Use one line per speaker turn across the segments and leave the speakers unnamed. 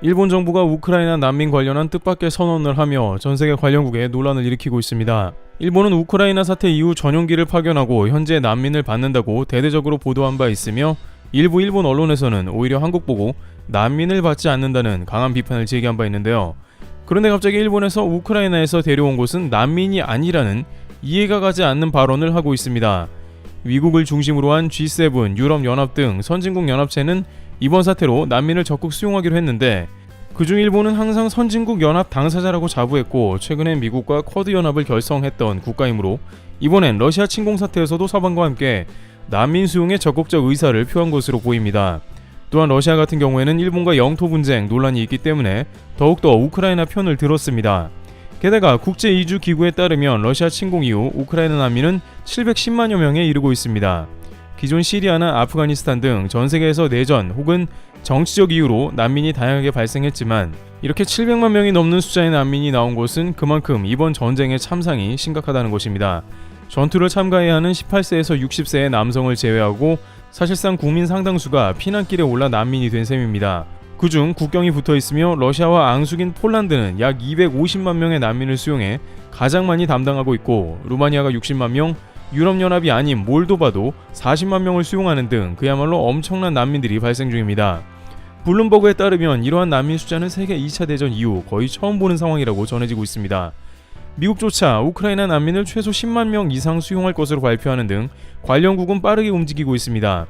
일본 정부가 우크라이나 난민 관련한 뜻밖의 선언을 하며 전 세계 관련국에 논란을 일으키고 있습니다. 일본은 우크라이나 사태 이후 전용기를 파견하고 현재 난민을 받는다고 대대적으로 보도한 바 있으며 일부 일본 언론에서는 오히려 한국 보고 난민을 받지 않는다는 강한 비판을 제기한 바 있는데요. 그런데 갑자기 일본에서 우크라이나에서 데려온 곳은 난민이 아니라는 이해가 가지 않는 발언을 하고 있습니다. 미국을 중심으로 한 G7, 유럽연합 등 선진국 연합체는 이번 사태로 난민을 적극 수용하기로 했는데 그중 일본은 항상 선진국 연합 당사자라고 자부했고 최근에 미국과 쿼드 연합을 결성했던 국가이므로 이번엔 러시아 침공 사태에서도 서방과 함께 난민 수용에 적극적 의사를 표한 것으로 보입니다. 또한 러시아 같은 경우에는 일본과 영토 분쟁 논란이 있기 때문에 더욱더 우크라이나 편을 들었습니다. 게다가 국제 이주 기구에 따르면 러시아 침공 이후 우크라이나 난민은 710만여 명에 이르고 있습니다. 기존 시리아나 아프가니스탄 등 전 세계에서 내전 혹은 정치적 이유로 난민이 다양하게 발생했지만 이렇게 700만 명이 넘는 숫자의 난민이 나온 것은 그만큼 이번 전쟁의 참상이 심각하다는 것입니다. 전투를 참가해야 하는 18세에서 60세의 남성을 제외하고 사실상 국민 상당수가 피난길에 올라 난민이 된 셈입니다. 그중 국경이 붙어 있으며 러시아와 앙숙인 폴란드는 약 250만 명의 난민을 수용해 가장 많이 담당하고 있고 루마니아가 60만 명, 유럽연합이 아닌 몰도바도 40만 명을 수용하는 등 그야말로 엄청난 난민들이 발생 중입니다. 블룸버그에 따르면 이러한 난민 숫자는 세계 2차 대전 이후 거의 처음 보는 상황이라고 전해지고 있습니다. 미국조차 우크라이나 난민을 최소 10만 명 이상 수용할 것으로 발표하는 등 관련국은 빠르게 움직이고 있습니다.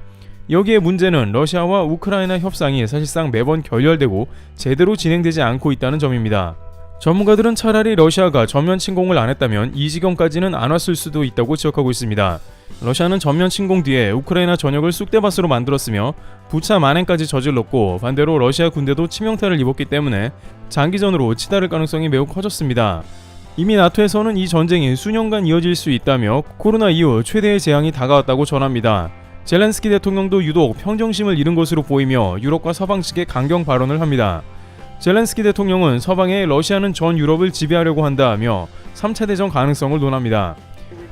여기에 문제는 러시아와 우크라이나 협상이 사실상 매번 결렬되고 제대로 진행되지 않고 있다는 점입니다. 전문가들은 차라리 러시아가 전면 침공을 안 했다면 이 지경까지는 안 왔을 수도 있다고 지적하고 있습니다. 러시아는 전면 침공 뒤에 우크라이나 전역을 쑥대밭으로 만들었으며 부차 만행까지 저질렀고 반대로 러시아 군대도 치명타를 입었기 때문에 장기전으로 치달을 가능성이 매우 커졌습니다. 이미 나토에서는 이 전쟁이 수년간 이어질 수 있다며 코로나 이후 최대의 재앙이 다가왔다고 전합니다. 젤렌스키 대통령도 유독 평정심을 잃은 것으로 보이며 유럽과 서방 측에 강경 발언을 합니다. 젤렌스키 대통령은 서방에 러시아는 전 유럽을 지배하려고 한다며 3차 대전 가능성을 논합니다.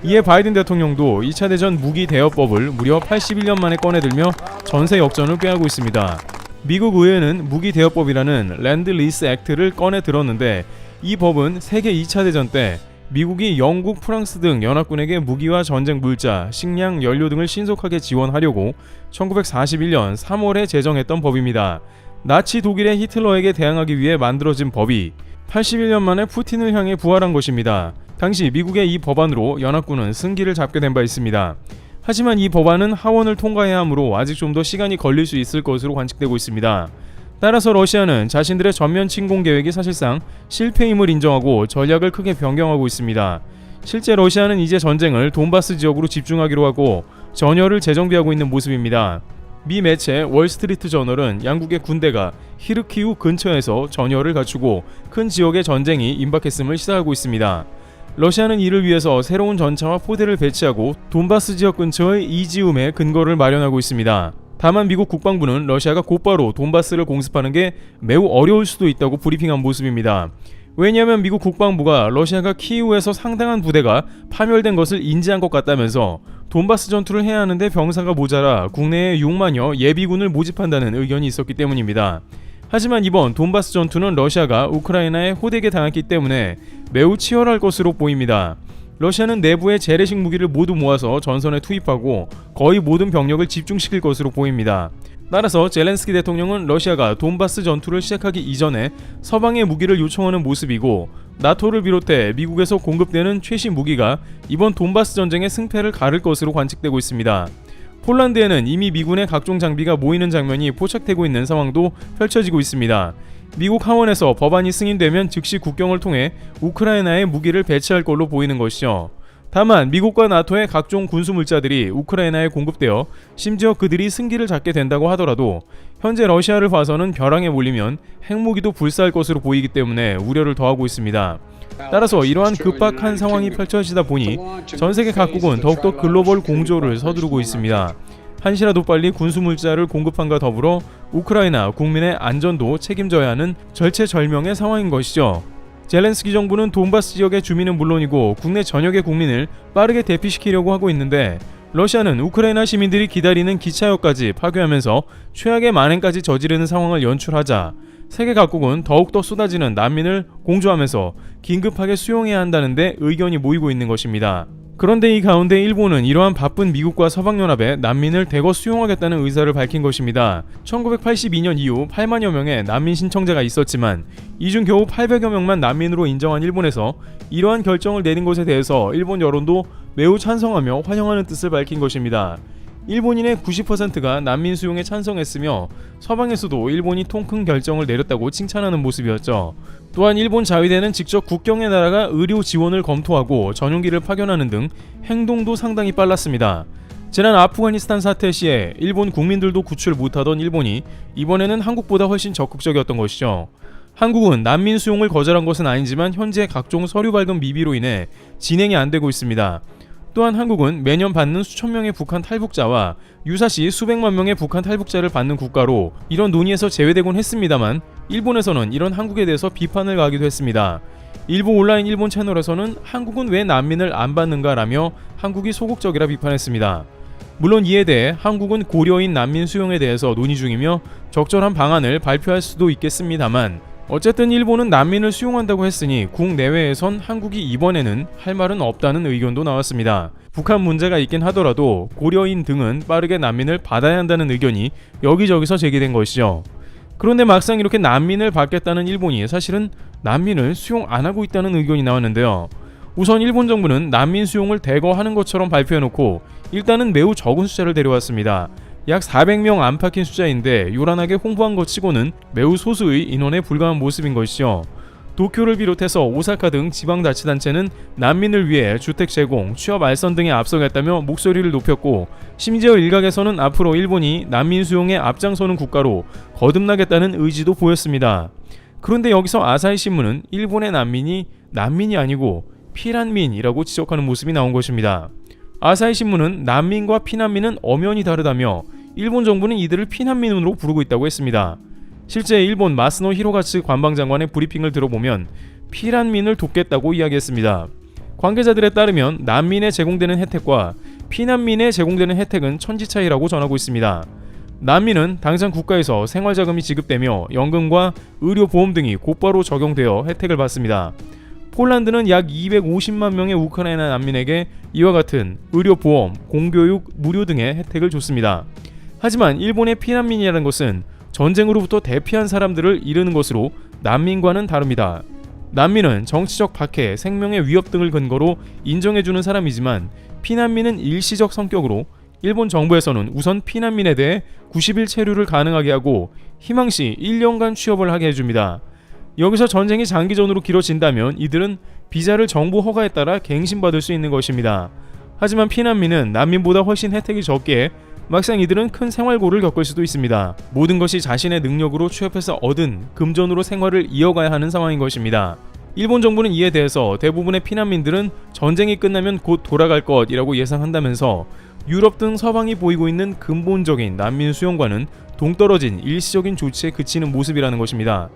이에 바이든 대통령도 2차 대전 무기 대여법을 무려 81년 만에 꺼내들며 전세 역전을 꾀하고 있습니다. 미국 의회는 무기 대여법이라는 랜드 리스 액트를 꺼내 들었는데 이 법은 세계 2차 대전 때 미국이 영국, 프랑스 등 연합군에게 무기와 전쟁 물자, 식량, 연료 등을 신속하게 지원하려고 1941년 3월에 제정했던 법입니다. 나치 독일의 히틀러에게 대항하기 위해 만들어진 법이 81년 만에 푸틴을 향해 부활한 것입니다. 당시 미국의 이 법안으로 연합군은 승기를 잡게 된 바 있습니다. 하지만 이 법안은 하원을 통과해야 하므로 아직 좀 더 시간이 걸릴 수 있을 것으로 관측되고 있습니다. 따라서 러시아는 자신들의 전면 침공 계획이 사실상 실패임을 인정하고 전략을 크게 변경하고 있습니다. 실제 러시아는 이제 전쟁을 돈바스 지역으로 집중하기로 하고 전열을 재정비하고 있는 모습입니다. 미 매체 월스트리트 저널은 양국의 군대가 히르키우 근처에서 전열을 갖추고 큰 지역의 전쟁이 임박했음을 시사하고 있습니다. 러시아는 이를 위해서 새로운 전차와 포대를 배치하고 돈바스 지역 근처의 이지움에 근거를 마련하고 있습니다. 다만 미국 국방부는 러시아가 곧바로 돈바스를 공습하는 게 매우 어려울 수도 있다고 브리핑한 모습입니다. 왜냐하면 미국 국방부가 러시아가 키이우에서 상당한 부대가 파멸된 것을 인지한 것 같다면서 돈바스 전투를 해야 하는데 병사가 모자라 국내에 6만여 예비군을 모집한다는 의견이 있었기 때문입니다. 하지만 이번 돈바스 전투는 러시아가 우크라이나에 호되게 당했기 때문에 매우 치열할 것으로 보입니다. 러시아는 내부의 재래식 무기를 모두 모아서 전선에 투입하고 거의 모든 병력을 집중시킬 것으로 보입니다. 따라서 젤렌스키 대통령은 러시아가 돈바스 전투를 시작하기 이전에 서방의 무기를 요청하는 모습이고 나토를 비롯해 미국에서 공급되는 최신 무기가 이번 돈바스 전쟁의 승패를 가를 것으로 관측되고 있습니다. 폴란드에는 이미 미군의 각종 장비가 모이는 장면이 포착되고 있는 상황도 펼쳐지고 있습니다. 미국 하원에서 법안이 승인되면 즉시 국경을 통해 우크라이나에 무기를 배치할 걸로 보이는 것이죠. 다만 미국과 나토의 각종 군수 물자들이 우크라이나에 공급되어 심지어 그들이 승기를 잡게 된다고 하더라도 현재 러시아를 봐서는 벼랑에 몰리면 핵무기도 불사할 것으로 보이기 때문에 우려를 더하고 있습니다. 따라서 이러한 급박한 상황이 펼쳐지다 보니 전 세계 각국은 더욱더 글로벌 공조를 서두르고 있습니다. 한시라도 빨리 군수 물자를 공급함과 더불어 우크라이나 국민의 안전도 책임져야 하는 절체절명의 상황인 것이죠. 젤렌스키 정부는 돈바스 지역의 주민은 물론이고 국내 전역의 국민을 빠르게 대피시키려고 하고 있는데 러시아는 우크라이나 시민들이 기다리는 기차역까지 파괴하면서 최악의 만행까지 저지르는 상황을 연출하자 세계 각국은 더욱더 쏟아지는 난민을 공조하면서 긴급하게 수용해야 한다는데 의견이 모이고 있는 것입니다. 그런데 이 가운데 일본은 이러한 바쁜 미국과 서방연합에 난민을 대거 수용하겠다는 의사를 밝힌 것입니다. 1982년 이후 8만여 명의 난민 신청자가 있었지만 이 중 겨우 800여 명만 난민으로 인정한 일본에서 이러한 결정을 내린 것에 대해서 일본 여론도 매우 찬성하며 환영하는 뜻을 밝힌 것입니다. 일본인의 90%가 난민 수용에 찬성했으며 서방에서도 일본이 통큰 결정을 내렸다고 칭찬하는 모습이었죠. 또한 일본 자위대는 직접 국경에 나라가 의료 지원을 검토하고 전용기를 파견하는 등 행동도 상당히 빨랐습니다. 지난 아프가니스탄 사태 시에 일본 국민들도 구출 못하던 일본이 이번에는 한국보다 훨씬 적극적이었던 것이죠. 한국은 난민 수용을 거절한 것은 아니지만 현재 각종 서류 발급 미비로 인해 진행이 안 되고 있습니다. 또한 한국은 매년 받는 수천 명의 북한 탈북자와 유사시 수백만 명의 북한 탈북자를 받는 국가로 이런 논의에서 제외되곤 했습니다만 일본에서는 이런 한국에 대해서 비판을 가하기도 했습니다. 일부 온라인 일본 채널에서는 한국은 왜 난민을 안 받는가라며 한국이 소극적이라 비판했습니다. 물론 이에 대해 한국은 고려인 난민 수용에 대해서 논의 중이며 적절한 방안을 발표할 수도 있겠습니다만 어쨌든 일본은 난민을 수용한다고 했으니 국내외에선 한국이 이번에는 할 말은 없다는 의견도 나왔습니다. 북한 문제가 있긴 하더라도 고려인 등은 빠르게 난민을 받아야 한다는 의견이 여기저기서 제기된 것이죠. 그런데 막상 이렇게 난민을 받겠다는 일본이 사실은 난민을 수용 안 하고 있다는 의견이 나왔는데요. 우선 일본 정부는 난민 수용을 대거 하는 것처럼 발표해놓고 일단은 매우 적은 숫자를 데려왔습니다. 약 400명 안팎인 숫자인데 요란하게 홍보한 것 치고는 매우 소수의 인원에 불과한 모습인 것이죠. 도쿄를 비롯해서 오사카 등 지방자치단체는 난민을 위해 주택 제공, 취업 알선 등에 앞서겠다며 목소리를 높였고 심지어 일각에서는 앞으로 일본이 난민 수용에 앞장서는 국가로 거듭나겠다는 의지도 보였습니다. 그런데 여기서 아사히 신문은 일본의 난민이 난민이 아니고 피난민이라고 지적하는 모습이 나온 것입니다. 아사히 신문은 난민과 피난민은 엄연히 다르다며 일본 정부는 이들을 피난민으로 부르고 있다고 했습니다. 실제 일본 마스노 히로가츠 관방장관의 브리핑을 들어보면 피난민을 돕겠다고 이야기했습니다. 관계자들에 따르면 난민에 제공되는 혜택과 피난민에 제공되는 혜택은 천지 차이라고 전하고 있습니다. 난민은 당장 국가에서 생활자금이 지급되며 연금과 의료보험 등이 곧바로 적용되어 혜택을 받습니다. 폴란드는 약 250만 명의 우크라이나 난민에게 이와 같은 의료보험, 공교육, 무료 등의 혜택을 줬습니다. 하지만 일본의 피난민이라는 것은 전쟁으로부터 대피한 사람들을 이르는 것으로 난민과는 다릅니다. 난민은 정치적 박해, 생명의 위협 등을 근거로 인정해주는 사람이지만 피난민은 일시적 성격으로 일본 정부에서는 우선 피난민에 대해 90일 체류를 가능하게 하고 희망시 1년간 취업을 하게 해줍니다. 여기서 전쟁이 장기전으로 길어진다면 이들은 비자를 정부 허가에 따라 갱신받을 수 있는 것입니다. 하지만 피난민은 난민보다 훨씬 혜택이 적기에 막상 이들은 큰 생활고를 겪을 수도 있습니다. 모든 것이 자신의 능력으로 취업해서 얻은 금전으로 생활을 이어가야 하는 상황인 것입니다. 일본 정부는 이에 대해서 대부분의 피난민들은 전쟁이 끝나면 곧 돌아갈 것이라고 예상한다면서 유럽 등 서방이 보이고 있는 근본적인 난민 수용과는 동떨어진 일시적인 조치에 그치는 모습이라는 것입니다.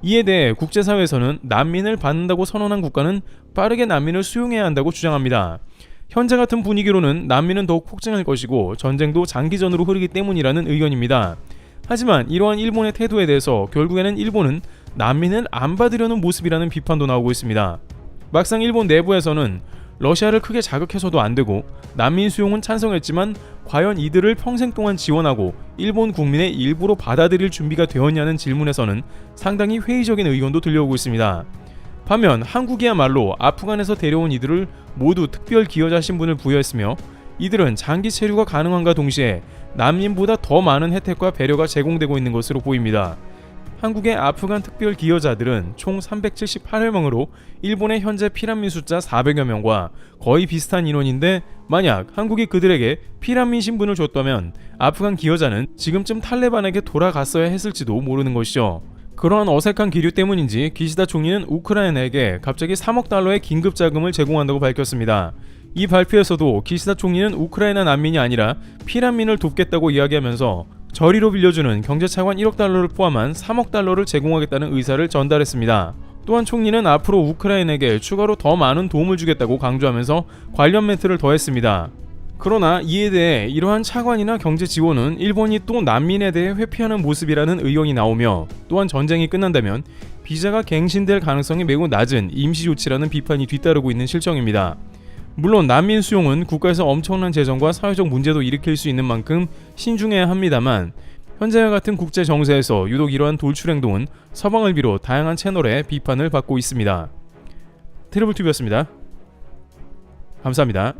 이에 대해 국제사회에서는 난민을 받는다고 선언한 국가는 빠르게 난민을 수용해야 한다고 주장합니다. 현재 같은 분위기로는 난민은 더욱 폭증할 것이고 전쟁도 장기전으로 흐르기 때문이라는 의견입니다. 하지만 이러한 일본의 태도에 대해서 결국에는 일본은 난민을 안 받으려는 모습이라는 비판도 나오고 있습니다. 막상 일본 내부에서는 러시아를 크게 자극해서도 안 되고 난민 수용은 찬성했지만 과연 이들을 평생 동안 지원하고 일본 국민의 일부로 받아들일 준비가 되었냐는 질문에서는 상당히 회의적인 의견도 들려오고 있습니다. 반면 한국이야말로 아프간에서 데려온 이들을 모두 특별 기여자 신분을 부여했으며 이들은 장기 체류가 가능한가 동시에 난민보다 더 많은 혜택과 배려가 제공되고 있는 것으로 보입니다. 한국의 아프간 특별 기여자들은 총 378명으로 일본의 현재 피난민 숫자 400여 명과 거의 비슷한 인원인데 만약 한국이 그들에게 피난민 신분을 줬다면 아프간 기여자는 지금쯤 탈레반에게 돌아갔어야 했을지도 모르는 것이죠. 그러한 어색한 기류 때문인지 기시다 총리는 우크라이나에게 갑자기 3억 달러의 긴급 자금을 제공한다고 밝혔습니다. 이 발표에서도 기시다 총리는 우크라이나 난민이 아니라 피난민을 돕겠다고 이야기하면서 저리로 빌려주는 경제 차관 1억 달러를 포함한 3억 달러를 제공하겠다는 의사를 전달했습니다. 또한 총리는 앞으로 우크라이나에게 추가로 더 많은 도움을 주겠다고 강조하면서 관련 멘트를 더했습니다. 그러나 이에 대해 이러한 차관이나 경제 지원은 일본이 또 난민에 대해 회피하는 모습이라는 의견이 나오며 또한 전쟁이 끝난다면 비자가 갱신될 가능성이 매우 낮은 임시 조치라는 비판이 뒤따르고 있는 실정입니다. 물론 난민 수용은 국가에서 엄청난 재정과 사회적 문제도 일으킬 수 있는 만큼 신중해야 합니다만 현재와 같은 국제 정세에서 유독 이러한 돌출 행동은 서방을 비롯 다양한 채널에 비판을 받고 있습니다. 트리블 튜브였습니다. 감사합니다.